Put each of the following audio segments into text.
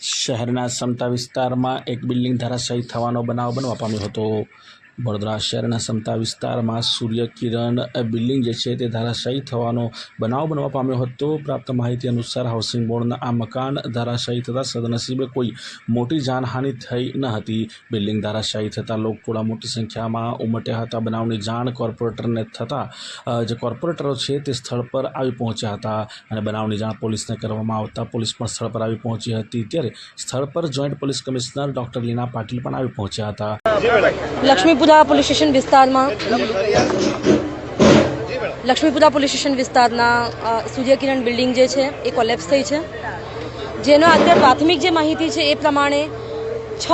શહેરના સમતા વિસ્તારમાં એક બિલ્ડિંગ ધરાશાયી થવાનો બનાવ બનવા પામ્યો હતો. વડોદરા શહેરના સમતા વિસ્તારમાં સૂર્યકિરણ બિલ્ડિંગ જે છે તે ધરાશાયી થવાનો બનાવ બનવા પામ્યો હતો. પ્રાપ્ત માહિતી અનુસાર હાઉસિંગ બોર્ડના આ મકાન ધરાશાયી થતાં સદનસીબે કોઈ મોટી જાનહાનિ થઈ ન હતી. બિલ્ડિંગ ધરાશાયી થતાં લોકટોળા મોટી સંખ્યામાં ઉમટ્યા હતા. બનાવની જાણ કોર્પોરેટરને થતાં જે કોર્પોરેટરો છે તે સ્થળ પર આવી પહોંચ્યા હતા અને બનાવની જાણ પોલીસને કરવામાં આવતા પોલીસ પણ સ્થળ પર આવી પહોંચી હતી. ત્યારે સ્થળ પર joint police commissioner doctor Leena Patil પણ આવી પહોંચ્યા હતા. લક્ષ્મીપુરા પોલીસ સ્ટેશન વિસ્તારમાં લક્ષ્મીપુરા પોલીસ સ્ટેશન વિસ્તારના સૂર્યકિરણ બિલ્ડિંગ જે છે, એ કોલેપ્સ થઈ છે. જેનો અત્યારે પ્રાથમિક જે માહિતી છે એ પ્રમાણે છ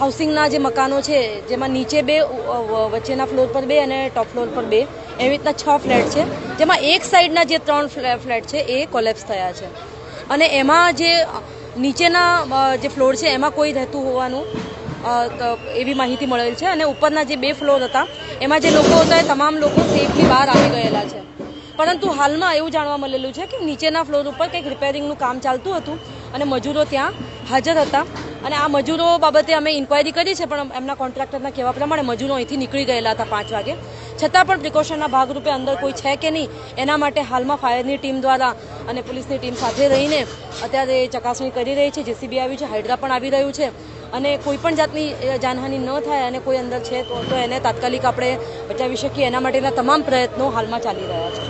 હાઉસિંગના જે મકાનો છે, જેમાં નીચે બે વચ્ચેના ફ્લોર પર બે અને ટોપ ફ્લોર પર બે, એવી રીતના છ ફ્લેટ છે. જેમાં એક સાઈડના જે ત્રણ ફ્લે- ફ્લેટ છે, એ કોલેપ્સ થયા છે. અને એમાં જે નીચેના જે ફ્લોર છે, એમાં કોઈ રહેતું હોવાનું એવી માહિતી મળેલ છે અને ઉપરના જે બે ફ્લોર હતા, એમાં જે લોકો હતા એ તમામ લોકો સેફલી બહાર આવી ગયેલા છે. પરંતુ હાલમાં એવું જાણવા મળેલું છે કે નીચેના ફ્લોર ઉપર કંઈક રિપેરિંગનું કામ ચાલતું હતું અને મજૂરો ત્યાં હાજર હતા. અને આ મજૂરો બાબતે અમે ઇન્ક્વાયરી કરી છે, પણ એમના કોન્ટ્રાક્ટરના કહેવા પ્રમાણે મજૂરો અહીંથી નીકળી ગયેલા હતા પાંચ વાગે. છતાં પણ પ્રિકોશનના ભાગરૂપે અંદર કોઈ છે કે નહીં, એના માટે હાલમાં ફાયરની ટીમ દ્વારા અને પોલીસની ટીમ સાથે રહીને અત્યારે ચકાસણી કરી રહી છે. જેસીબી આવ્યું છે હાઇડ્રા પણ આવી રહ્યું છે. અને કોઈ પણ જાતની જાનહાનિ ન થાય અને કોઈ અંદર છે તો તો એને તાત્કાલિક આપણે બચાવી શકીએ. એના માટેના તમામ પ્રયત્નો હાલમાં ચાલી રહ્યા છે.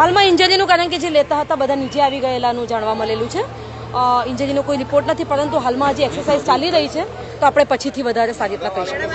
હાલમાં ઇન્જરીનું કારણ કે જે લેતા હતા, બધા નીચે આવી ગયેલાનું જાણવા મળેલું છે. ઇન્જરીનો કોઈ રિપોર્ટ નથી, પરંતુ હાલમાં હજી એક્સરસાઇઝ ચાલી રહી છે, તો આપણે પછીથી વધારે સારી રીતના કહી શકીએ.